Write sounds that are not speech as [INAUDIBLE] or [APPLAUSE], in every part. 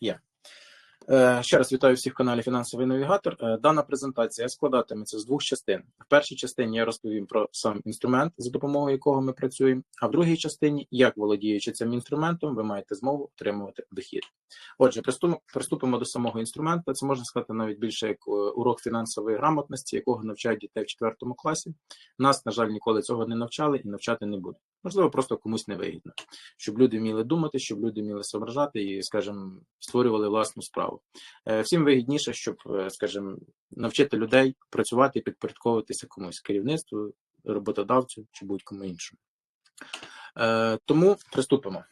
Є. Е, Ще раз вітаю всіх в каналі Фінансовий навігатор. Е, Дана презентація складатиметься з двох частин. В першій частині я розповім про сам інструмент, за допомогою якого ми працюємо, а в другій частині, як володіючи цим інструментом, ви маєте змогу отримувати дохід. Отже, приступимо, до самого інструменту. Це можна сказати навіть більше як е, урок фінансової грамотності, якого навчають дітей в 4 класі. Нас, на жаль, ніколи цього не навчали і навчати не будуть. Можливо, просто комусь невигідно, щоб люди вміли думати, щоб люди вміли соображати і, скажімо, створювали власну справу. Е, Всім вигідніше, щоб, е, скажімо, навчити людей працювати і підпорядковуватися комусь керівництву, роботодавцю чи будь-кому іншому. Е, Тому приступимо.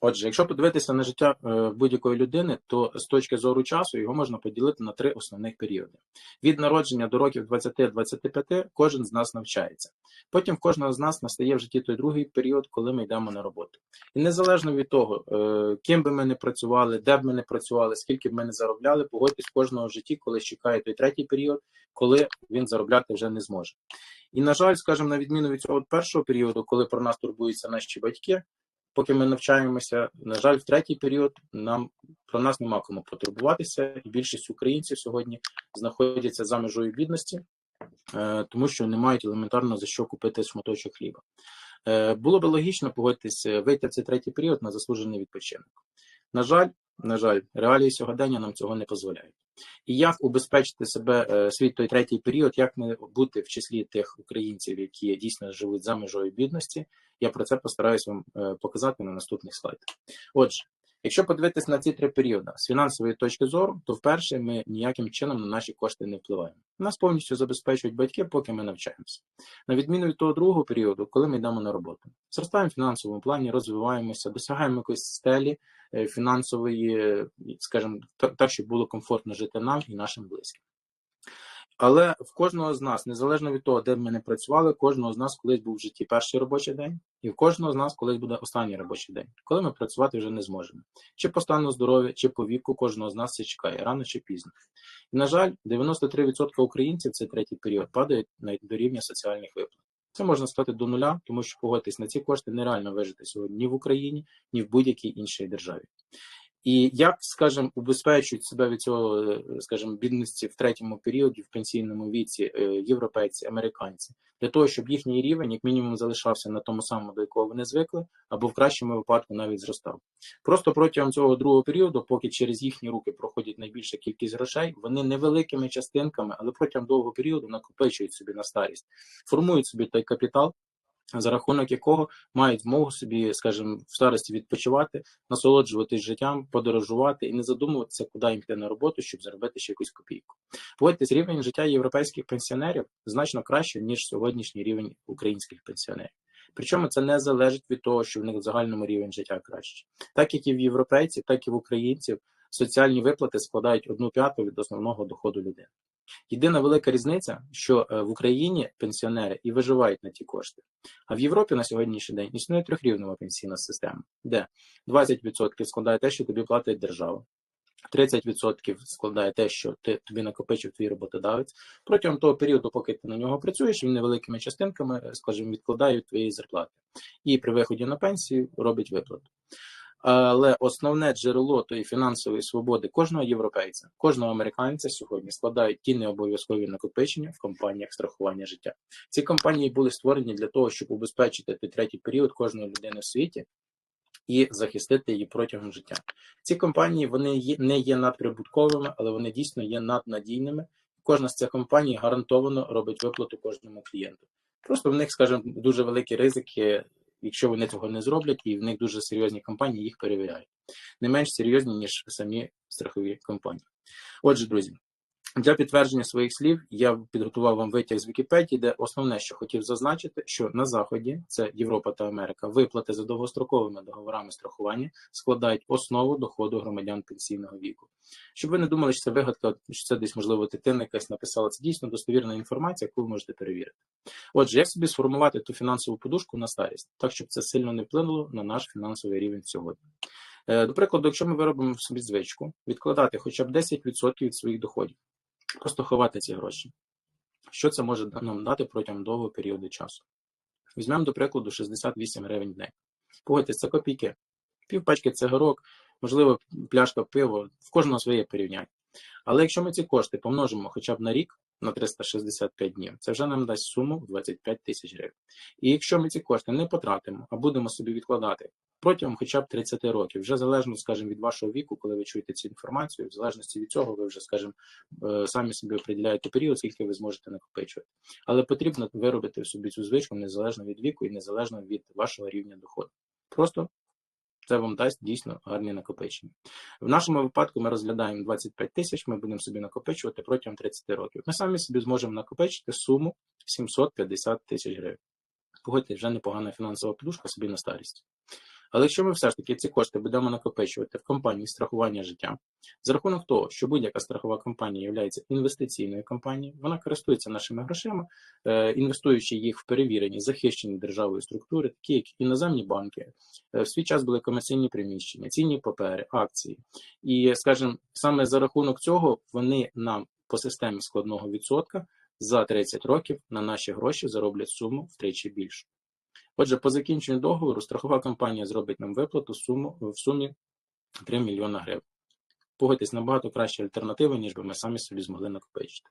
Отже, якщо подивитися на життя е, будь-якої людини, то з точки зору часу його можна поділити на три основних періоди. Від народження до років 20-25 кожен з нас навчається. Потім в кожного з нас настає в житті той другий період, коли ми йдемо на роботу. І незалежно від того, е, ким би ми не працювали, де б ми не працювали, скільки б ми не заробляли, погодьтесь кожного в житті, коли чекає той третій період, коли він заробляти вже не зможе. І, на жаль, скажімо, на відміну від цього першого періоду, коли про нас турбуються наші батьки, поки ми навчаємося, на жаль, в третій період нам про нас нема кому потурбуватися, і більшість українців сьогодні знаходяться за межою бідності, е, тому що не мають елементарно за що купити шматочок хліба. Е, Було би логічно погодитися вийти в цей третій період на заслужений відпочинок. На жаль, на жаль, реалії сьогодення нам цього не дозволяють. І як убезпечити себе е, свій той третій період, як не бути в числі тих українців, які дійсно живуть за межою бідності, я про це постараюсь вам е, показати на наступних слайдах. Отже, якщо подивитись на ці три періоди з фінансової точки зору, то вперше ми ніяким чином на наші кошти не впливаємо. Нас повністю забезпечують батьки, поки ми навчаємося. На відміну від того другого періоду, коли ми йдемо на роботу, зростаємо в фінансовому плані, розвиваємося, досягаємо якоїсь стелі е, фінансової, скажімо, так, щоб було комфортно жити нам і нашим близьким. Але в кожного з нас, незалежно від того, де б ми не працювали, кожного з нас колись був в житті перший робочий день, і в кожного з нас колись буде останній робочий день, коли ми працювати вже не зможемо. Чи по стану здоров'я, чи по віку, кожного з нас це чекає рано чи пізно. І, на жаль, 93% українців цей третій період падають до рівня соціальних виплат. Це можна сказати до нуля, тому що погодьтесь, на ці кошти нереально вижити сьогодні ні в Україні, ні в будь-якій іншій державі. І як, скажімо, убезпечують себе від цього, е, скажімо, бідності в третьому періоді, в пенсійному віці е, європейці, американці, для того, щоб їхній рівень, як мінімум, залишався на тому самому, до якого вони звикли, або в кращому випадку навіть зростав. Просто протягом цього другого періоду, поки через їхні руки проходить найбільша кількість грошей, вони невеликими частинками, але протягом довгого періоду накопичують собі на старість, формують собі той капітал, за рахунок якого мають змогу собі, скажімо, в старості відпочивати, насолоджуватись життям, подорожувати і не задумуватися, куди їм йти на роботу, щоб заробити ще якусь копійку. Погодьтесь, рівень життя європейських пенсіонерів значно краще, ніж сьогоднішній рівень українських пенсіонерів. Причому це не залежить від того, що в них в загальному рівень життя краще. Так як і в європейців, так і в українців соціальні виплати складають одну п'яту від основного доходу людини. Єдина велика різниця, що е, в Україні пенсіонери і виживають на ті кошти. А в Європі на сьогоднішній день існує трьохрівнева пенсійна система, де 20% складає те, що тобі платить держава, 30% складає те, що ти тобі накопичив твій роботодавець. Протягом того періоду, поки ти на нього працюєш, він невеликими частинками, е, скажімо, відкладає від твоєї зарплати. І при виході на пенсію робить виплату. Але основне джерело тої фінансової свободи кожного європейця, кожного американця сьогодні складають ті необов'язкові накопичення в компаніях страхування життя. Ці компанії були створені для того, щоб убезпечити той третій період кожної людини в світі і захистити її протягом життя. Ці компанії вони не є надприбутковими, але вони дійсно є наднадійними. Кожна з цих компаній гарантовано робить виплату кожному клієнту. Просто в них, скажімо, дуже великі ризики якщо вони цього не зроблять, і в них дуже серйозні компанії їх перевіряють. Не менш серйозні, ніж самі страхові компанії. Отже, друзі, для підтвердження своїх слів я підготував вам витяг з Вікіпедії, де основне, що хотів зазначити, що на Заході, це Європа та Америка, виплати за довгостроковими договорами страхування складають основу доходу громадян пенсійного віку. Щоб ви не думали, що це вигадка, що це десь, можливо, дитина якась написала, це дійсно достовірна інформація, яку ви можете перевірити. Отже, як собі сформувати ту фінансову подушку на старість, так щоб це сильно не вплинуло на наш фінансовий рівень сьогодні. Е, До прикладу, якщо ми виробимо собі звичку, відкладати хоча б 10% від своїх доходів, просто ховати ці гроші. Що це може нам дати протягом довгого періоду часу? Візьмемо, до прикладу, 68 гривень в день. Погодьтесь, це копійки. Пів пачки цигарок, можливо, пляшка пива, в кожного своє порівняння. Але якщо ми ці кошти помножимо хоча б на рік, на 365 днів, це вже нам дасть суму в 25 тисяч гривень. І якщо ми ці кошти не потратимо, а будемо собі відкладати протягом хоча б 30 років, вже залежно, скажімо, від вашого віку, коли ви чуєте цю інформацію, в залежності від цього, ви вже, скажімо, е, самі собі определяєте період, скільки ви зможете накопичувати. Але потрібно виробити собі цю звичку незалежно від віку і незалежно від вашого рівня доходу. Просто це вам дасть дійсно гарні накопичення. В нашому випадку ми розглядаємо 25 тисяч, ми будемо собі накопичувати протягом 30 років. Ми самі собі зможемо накопичити суму 750 тисяч гривень. Погодьте, вже непогана фінансова подушка собі на старість. Але якщо ми все ж таки ці кошти будемо накопичувати в компанії страхування життя, за рахунок того, що будь-яка страхова компанія є інвестиційною компанією, вона користується нашими грошима, е, інвестуючи їх в перевірені, захищені державою структури, такі як іноземні банки, е, в свій час були комерційні приміщення, цінні папери, акції. І, скажімо, саме за рахунок цього вони нам по системі складного відсотка за 30 років на наші гроші зароблять суму втричі більшу. Отже, по закінченню договору страхова компанія зробить нам виплату суму в сумі 3 мільйона гривень. Погодьтесь, набагато краща альтернатива, ніж би ми самі собі змогли накопичити.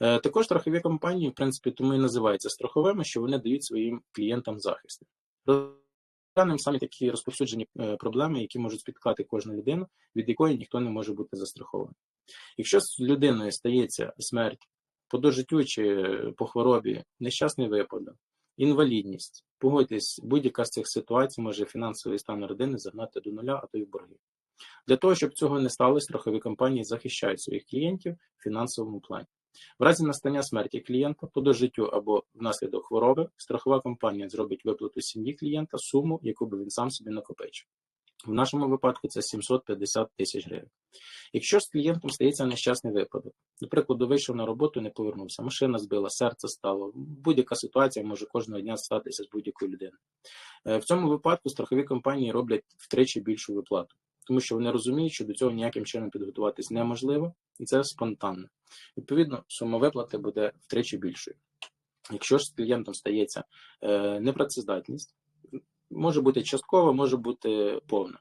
Е, також страхові компанії, в принципі, тому і називаються страховими, що вони дають своїм клієнтам захист. Розглянемо самі такі розповсюджені е, проблеми, які можуть спіткати кожну людину, від якої ніхто не може бути застрахований. Якщо з людиною стається смерть по дожиттю чи по хворобі, нещасний випадок, Інвалідність. Погодьтесь, будь-яка з цих ситуацій може фінансовий стан родини загнати до нуля, а то й в борги. Для того, щоб цього не сталося, страхові компанії захищають своїх клієнтів в фінансовому плані. В разі настання смерті клієнта по дожиттю або внаслідок хвороби, страхова компанія зробить виплату сім'ї клієнта суму, яку би він сам собі накопичив. В нашому випадку це 750 тисяч гривень. Якщо з клієнтом стається нещасний випадок, наприклад, вийшов на роботу, не повернувся, машина збила, серце стало, будь-яка ситуація може кожного дня статися з будь-якою людиною. Е, в цьому випадку страхові компанії роблять втричі більшу виплату, тому що вони розуміють, що до цього ніяким чином підготуватись неможливо, і це спонтанно. Відповідно, сума виплати буде втричі більшою. Якщо ж з клієнтом стається е, непрацездатність, може бути часткова, може бути повна.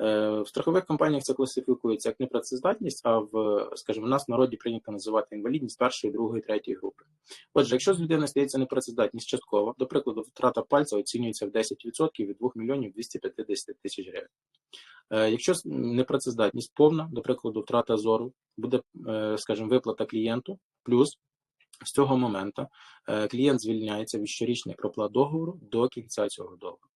Е, в страхових компаніях це класифікується як непрацездатність, а в, скажімо, у нас в народі прийнято називати інвалідність першої, другої, третьої групи. Отже, якщо з людини стається непрацездатність часткова, до прикладу, втрата пальця оцінюється в 10% від 2 мільйонів 250 тисяч гривень. Е, якщо непрацездатність повна, до прикладу, втрата зору, буде, е, скажімо, виплата клієнту, плюс з цього моменту клієнт звільняється від щорічних проплат договору до кінця цього договору.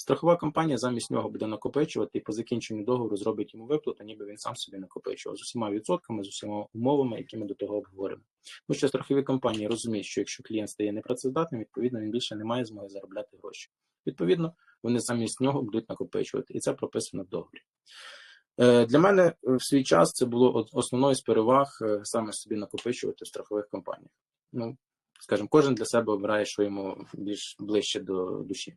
Страхова компанія замість нього буде накопичувати і по закінченню договору зробить йому виплату, ніби він сам собі накопичував з усіма відсотками, з усіма умовами, які ми до того обговоримо. Тому що страхові компанії розуміють, що якщо клієнт стає непрацездатним, відповідно він більше не має змоги заробляти гроші. Відповідно, вони замість нього будуть накопичувати, і це прописано в договорі. Е, для мене в свій час це було основною з переваг е, саме собі накопичувати в страхових компаніях. Ну, скажімо, кожен для себе обирає, що йому більш ближче до душі.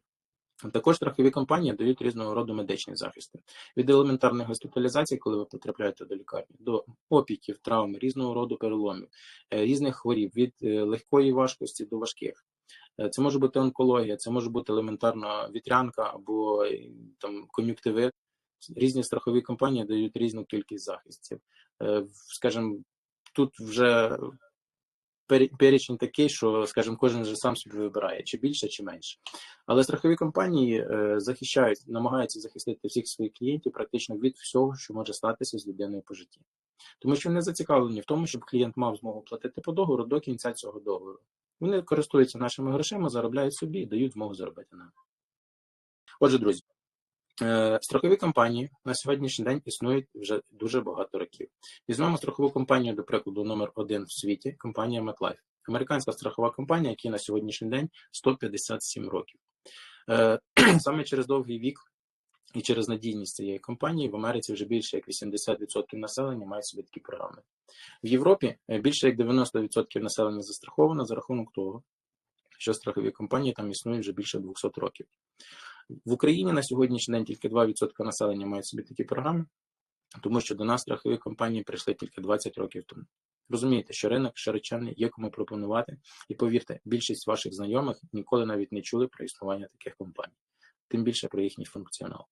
Також страхові компанії дають різного роду медичні захисти від елементарної госпіталізації, коли ви потрапляєте до лікарні, до опіків, травм, різного роду переломів, е, різних хворіб від е, легкої важкості до важких. Е, це може бути онкологія, це може бути елементарна вітрянка або там кон'юктивит. Різні страхові компанії дають різну кількість захистів. Скажімо, тут вже перечень такий, що, скажімо, кожен вже сам собі вибирає, чи більше, чи менше. Але страхові компанії е, захищають, намагаються захистити всіх своїх клієнтів практично від всього, що може статися з людиною по житті. Тому що вони зацікавлені в тому, щоб клієнт мав змогу платити по договору до кінця цього договору. Вони користуються нашими грошима, заробляють собі і дають змогу заробити нам. Отже, друзі, страхові компанії на сьогоднішній день існують вже дуже багато років. Візьмемо страхову компанію, до прикладу, номер один в світі компанія MetLife. Американська страхова компанія, яка на сьогоднішній день 157 років. Е, [CLEARS THROAT] саме через довгий вік і через надійність цієї компанії в Америці вже більше як 80% населення мають собі такі програми. В Європі е, більше як 90% населення застраховано за рахунок того, що страхові компанії там існують вже більше 200 років. В Україні на сьогоднішній день тільки 2% населення мають собі такі програми, тому що до нас страхові компанії прийшли тільки 20 років тому. Розумієте, що ринок широченний, є кому пропонувати, і повірте, більшість ваших знайомих ніколи навіть не чули про існування таких компаній. тим більше про їхній функціонал.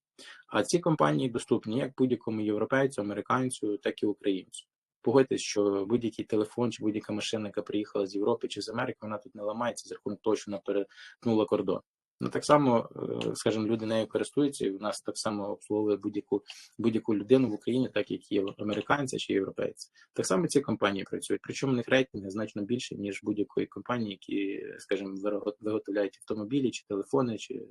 А ці компанії доступні як будь-якому європейцю, американцю, так і українцю. Погодьтесь, що будь-який телефон чи будь-яка машина, яка приїхала з Європи чи з Америки, вона тут не ламається за рахунок того, що вона перетнула кордон. Ну так само, е, скажімо, люди нею користуються, і в нас так само обслуговує будь-яку будь-яку людину в Україні, так як і американця чи європейці. Так само ці компанії працюють. Причому них рейтинги значно більше, ніж будь-якої компанії, які, скажімо, виготовляють автомобілі чи телефони, чи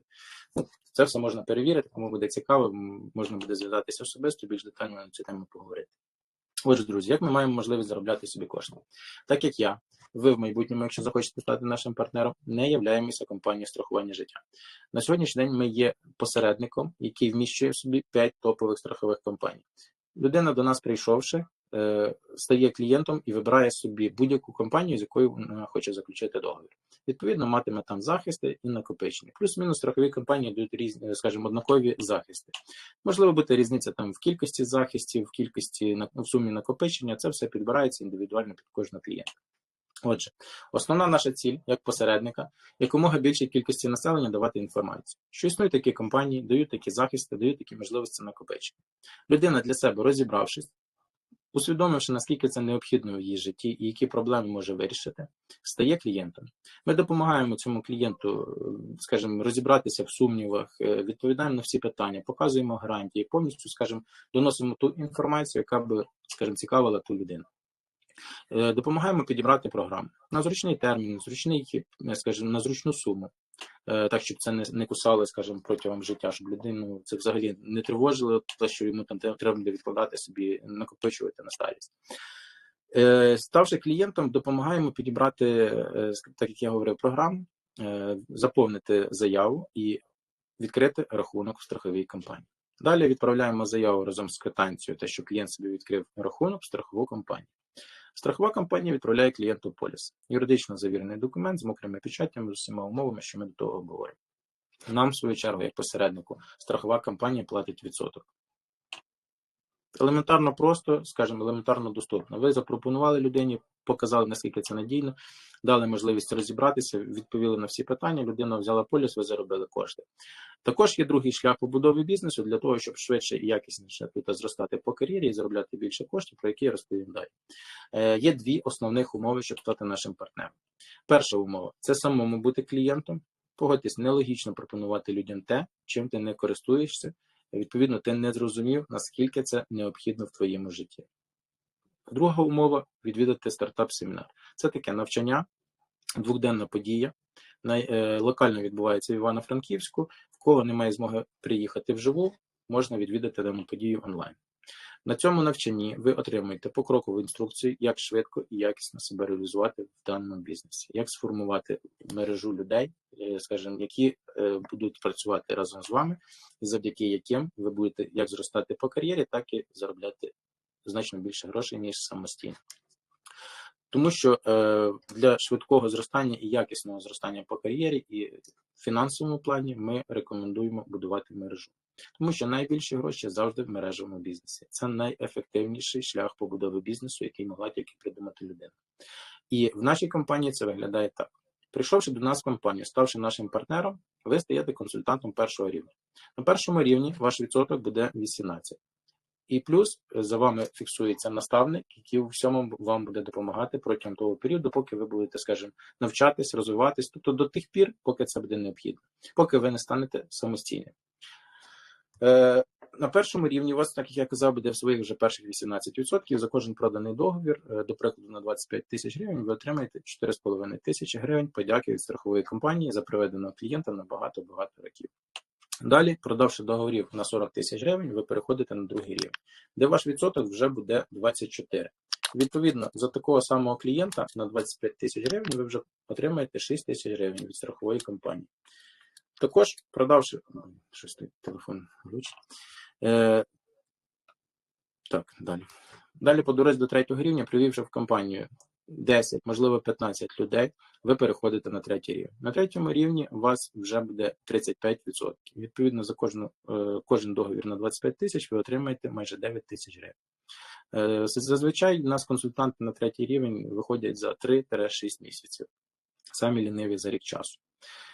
ну, це все можна перевірити. Кому буде цікаво, можна буде зв'язатися особисто, більш детально на цю тему поговорити. Отже, друзі, як ми маємо можливість заробляти собі кошти? Так як я, ви в майбутньому, якщо захочете стати нашим партнером, не являємося компанією страхування життя. На сьогоднішній день ми є посередником, який вміщує в собі 5 топових страхових компаній. Людина до нас прийшовши, Е, стає клієнтом і вибирає собі будь-яку компанію, з якою вона хоче заключити договір. Відповідно, матиме там захисти і накопичення. Плюс-мінус страхові компанії дають різні, скажімо, однакові захисти. Можливо, бути різниця там в кількості захистів, в кількості в сумі накопичення. Це все підбирається індивідуально під кожного клієнта. Отже, основна наша ціль як посередника якомога більшій кількості населення давати інформацію, що існують такі компанії, дають такі захисти, дають такі можливості накопичення. Людина для себе розібравшись, усвідомивши, наскільки це необхідно в її житті і які проблеми може вирішити, стає клієнтом. Ми допомагаємо цьому клієнту, скажімо, розібратися в сумнівах, е, відповідаємо на всі питання, показуємо гарантії, повністю, скажімо, доносимо ту інформацію, яка би, скажімо, цікавила ту людину. Е, допомагаємо підібрати програму на зручний термін, на зручний, скажімо, на зручну суму. Е, так, щоб це не не кусало, скажімо, протягом життя, щоб людину це взагалі не тривожило, те, що йому там треба буде відкладати собі, накопичувати на старість. Е, ставши клієнтом, допомагаємо підібрати, е, так як я говорив, програму, заповнити заяву і відкрити рахунок в страховій компанії. Далі відправляємо заяву разом з квитанцією, те, що клієнт собі відкрив рахунок в страхову компанію. Страхова компанія відправляє клієнту поліс, юридично завірений документ з мокрими печатями з усіма умовами, що ми до того обговоримо. Нам, в свою чергу, як посереднику, страхова компанія платить відсоток. Елементарно просто, скажімо, елементарно доступно. Ви запропонували людині, показали, наскільки це надійно, дали можливість розібратися, відповіли на всі питання. Людина взяла поліс, ви заробили кошти. Також є другий шлях побудови бізнесу для того, щоб швидше і якісніше тут зростати по кар'єрі і заробляти більше коштів, про які я розповім далі. Е, Є дві основних умови, щоб стати нашим партнером. Перша умова це самому бути клієнтом. Погодьтесь, нелогічно пропонувати людям те, чим ти не користуєшся. Відповідно, ти не зрозумів, наскільки це необхідно в твоєму житті. Друга умова відвідати стартап-семінар. Це таке навчання, двохденна подія. Е, локально відбувається в Івано-Франківську. В кого немає змоги приїхати вживу, можна відвідати дану подію онлайн. На цьому навчанні ви отримуєте покрокову інструкцію, як швидко і якісно себе реалізувати в даному бізнесі, як сформувати мережу людей, е, скажімо, які е, будуть працювати разом з вами, завдяки яким ви будете як зростати по кар'єрі, так і заробляти значно більше грошей, ніж самостійно. Тому що е, для швидкого зростання і якісного зростання по кар'єрі і фінансовому плані ми рекомендуємо будувати мережу. Тому що найбільші гроші завжди в мережевому бізнесі. Це найефективніший шлях побудови бізнесу, який могла тільки придумати людина. І в нашій компанії це виглядає так: прийшовши до нас в компанію, ставши нашим партнером, ви стаєте консультантом першого рівня. На першому рівні ваш відсоток буде 18. І плюс за вами фіксується наставник, який у всьому вам буде допомагати протягом того періоду, поки ви будете, скажімо, навчатись, розвиватись, тобто до тих пір, поки це буде необхідно, поки ви не станете самостійним. Е, на першому рівні у вас, так як я казав, буде в своїх вже перших 18%. За кожен проданий договір, е, до прикладу, на 25 тисяч гривень, ви отримаєте 4,5 тисячі гривень подяки від страхової компанії за приведеного клієнта на багато-багато років. Далі, продавши договорів на 40 тисяч гривень, ви переходите на другий рівень, де ваш відсоток вже буде 24. Відповідно, за такого самого клієнта на 25 тисяч гривень ви вже отримаєте 6 тисяч гривень від страхової компанії. Також, продавши. Щось тут телефон влучить. Е, Так, далі. Далі, по дорозі до третього рівня, привівши в компанію 10, можливо, 15 людей, ви переходите на третій рівень. На третьому рівні у вас вже буде 35%. Відповідно, за кожну, е, кожен договір на 25 тисяч ви отримаєте майже 9 тисяч гривень. Е, зазвичай у нас консультанти на третій рівень виходять за 3-6 місяців, самі ліниві за рік часу.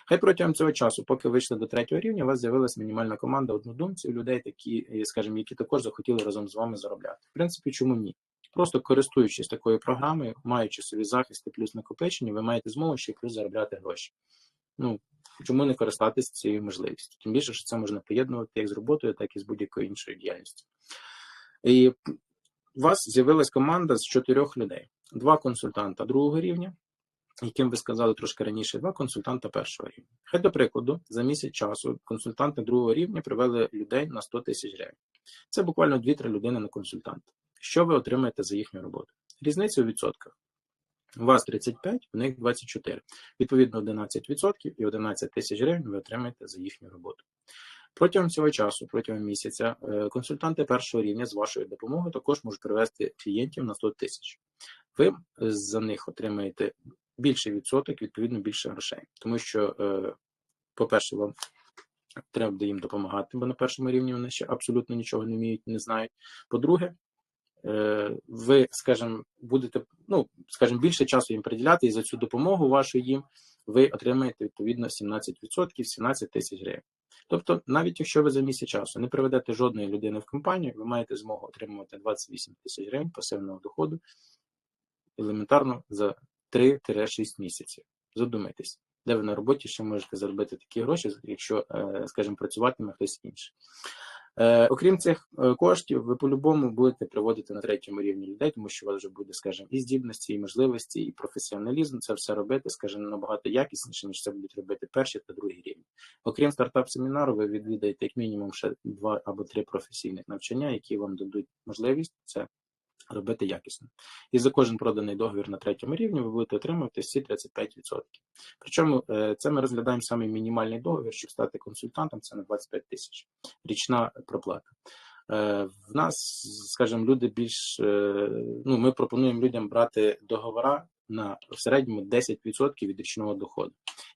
Хай протягом цього часу, поки вийшли до третього рівня, у вас з'явилася мінімальна команда однодумців, людей, такі, е, скажімо, які також захотіли разом з вами заробляти. В принципі, чому ні? Просто користуючись такою програмою, маючи собі захисти плюс накопичення, ви маєте змогу ще плюс заробляти гроші. Ну чому не користатися цією можливістю? Тим більше, що це можна поєднувати як з роботою, так і з будь-якою іншою діяльністю. І у вас з'явилась команда з чотирьох людей: два консультанта другого рівня, яким ви сказали трошки раніше, два консультанта першого рівня. Хай до прикладу, за місяць часу консультанти другого рівня привели людей на 100 тисяч гривень. Це буквально 2-3 людини на консультанта. Що ви отримаєте за їхню роботу? Різниця у відсотках. У вас 35, у них 24. Відповідно, 11% і 11 тисяч гривень ви отримаєте за їхню роботу. Протягом цього часу, протягом місяця, е, консультанти першого рівня з вашою допомогою також можуть привести клієнтів на 100 тисяч. Ви за них отримаєте більший відсоток, відповідно більше грошей. Тому що, е, по-перше, вам треба їм допомагати, бо на першому рівні вони ще абсолютно нічого не вміють, не знають. По-друге, е, ви, скажімо, будете, ну, скажімо, більше часу їм приділяти, і за цю допомогу вашу їм ви отримаєте відповідно 17%, 17 тисяч гривень. Тобто, навіть якщо ви за місяць часу не приведете жодної людини в компанію, ви маєте змогу отримувати 28 тисяч гривень пасивного доходу елементарно за 3-6 місяців. Задумайтесь, де ви на роботі ще можете заробити такі гроші, якщо, е, скажімо, працюватиме хтось інший. Е, окрім цих е, коштів, ви по-любому будете приводити на третьому рівні людей, тому що у вас вже буде, скажімо, і здібності, і можливості, і професіоналізм це все робити, скажімо, набагато якісніше, ніж це будуть робити перші та другі рівні. Окрім стартап-семінару, ви відвідаєте як мінімум ще два або три професійних навчання, які вам дадуть можливість це робити якісно. І за кожен проданий договір на третьому рівні ви будете отримувати всі 35%. Причому е, це ми розглядаємо саме мінімальний договір, щоб стати консультантом, це на 25 тисяч річна проплата. Е, в нас, скажімо, люди більш е, ну, ми пропонуємо людям брати договора на в середньому 10% від річного доходу.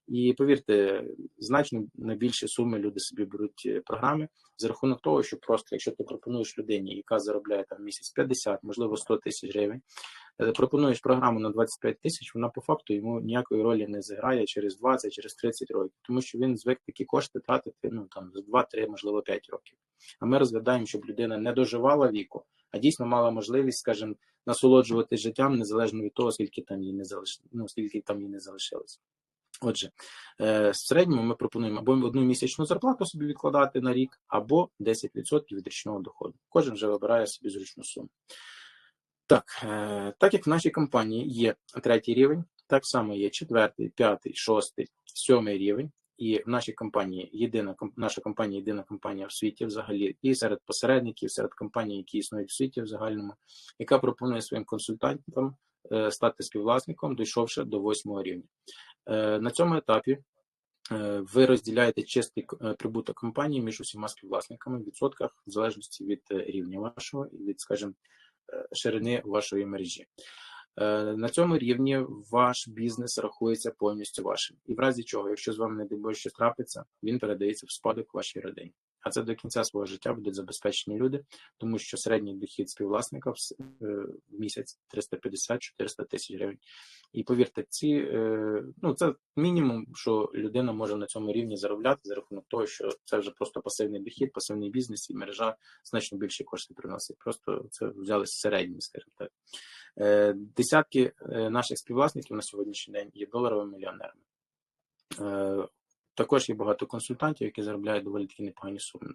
І повірте, значно на більші суми люди собі беруть програми за рахунок того, що просто якщо ти пропонуєш людині, яка заробляє там місяць 50, можливо 100 тисяч гривень, е, пропонуєш програму на 25 тисяч, вона по факту йому ніякої ролі не зіграє через 20, через 30 років, тому що він звик такі кошти тратити ну там за 2-3, можливо 5 років. А ми розглядаємо, щоб людина не доживала віку, а дійсно мала можливість, скажімо, насолоджуватись життям незалежно від того, скільки там їй не залиш... ну, скільки там їй не залишилось. Отже, е, в середньому ми пропонуємо або одну місячну зарплату собі відкладати на рік, або 10% від річного доходу. Кожен вже вибирає собі зручну суму. Так, е, так як в нашій компанії є третій рівень, так само є четвертий, п'ятий, шостий, сьомий рівень. І в нашій компанії єдина наша компанія єдина компанія в світі взагалі, і серед посередників, серед компаній, які існують в світі в загальному, яка пропонує своїм консультантам е, стати співвласником, дійшовши до восьмого рівня. Е, на цьому етапі е, ви розділяєте чистий прибуток компанії між усіма співвласниками в відсотках, в залежності від рівня вашого і від, скажімо, ширини вашої мережі. На цьому рівні ваш бізнес рахується повністю вашим. І в разі чого, якщо з вами не дай щось трапиться, він передається в спадок вашій родині а це до кінця свого життя будуть забезпечені люди, тому що середній дохід співвласника в е, місяць 350-400 тисяч гривень. І повірте, ці е, ну це мінімум, що людина може на цьому рівні заробляти за рахунок того, що це вже просто пасивний дохід, пасивний бізнес і мережа значно більше коштів приносить. Просто це взяли середні, скажімо так. Е, десятки наших співвласників на сьогоднішній день є доларовими мільйонерами. Також є багато консультантів, які заробляють доволі такі непогані суми.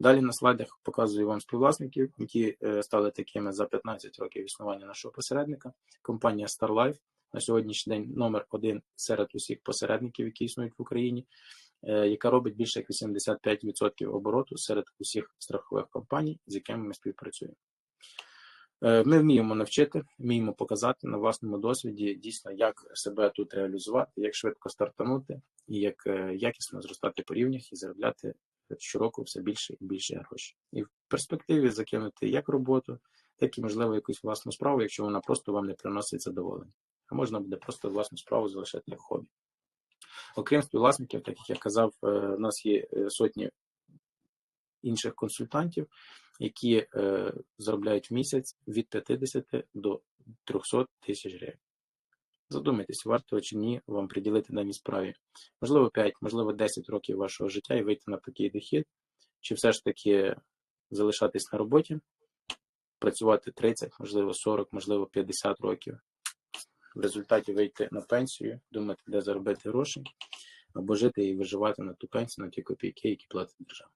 Далі на слайдах показую вам співвласників, які е, стали такими за 15 років існування нашого посередника. Компанія StarLife на сьогоднішній день номер один серед усіх посередників, які існують в Україні, е, яка робить більше як 85% обороту серед усіх страхових компаній, з якими ми співпрацюємо. Е, ми вміємо навчити, вміємо показати на власному досвіді дійсно, як себе тут реалізувати, як швидко стартанути і як е, якісно зростати по рівнях і заробляти щороку все більше і більше грошей. І в перспективі закинути як роботу, так і можливо якусь власну справу, якщо вона просто вам не приносить задоволення. А можна буде просто власну справу залишати як хобі. Окрім співвласників, так як я казав, е, у нас є сотні інших консультантів, які е, заробляють в місяць від 50 до 300 тисяч гривень. Задумайтесь, варто чи ні вам приділити даній справі. Можливо, 5, можливо, 10 років вашого життя і вийти на такий дохід, чи все ж таки залишатись на роботі, працювати 30, можливо, 40, можливо, 50 років. В результаті вийти на пенсію, думати, де заробити гроші, або жити і виживати на ту пенсію, на ті копійки, які платить держава.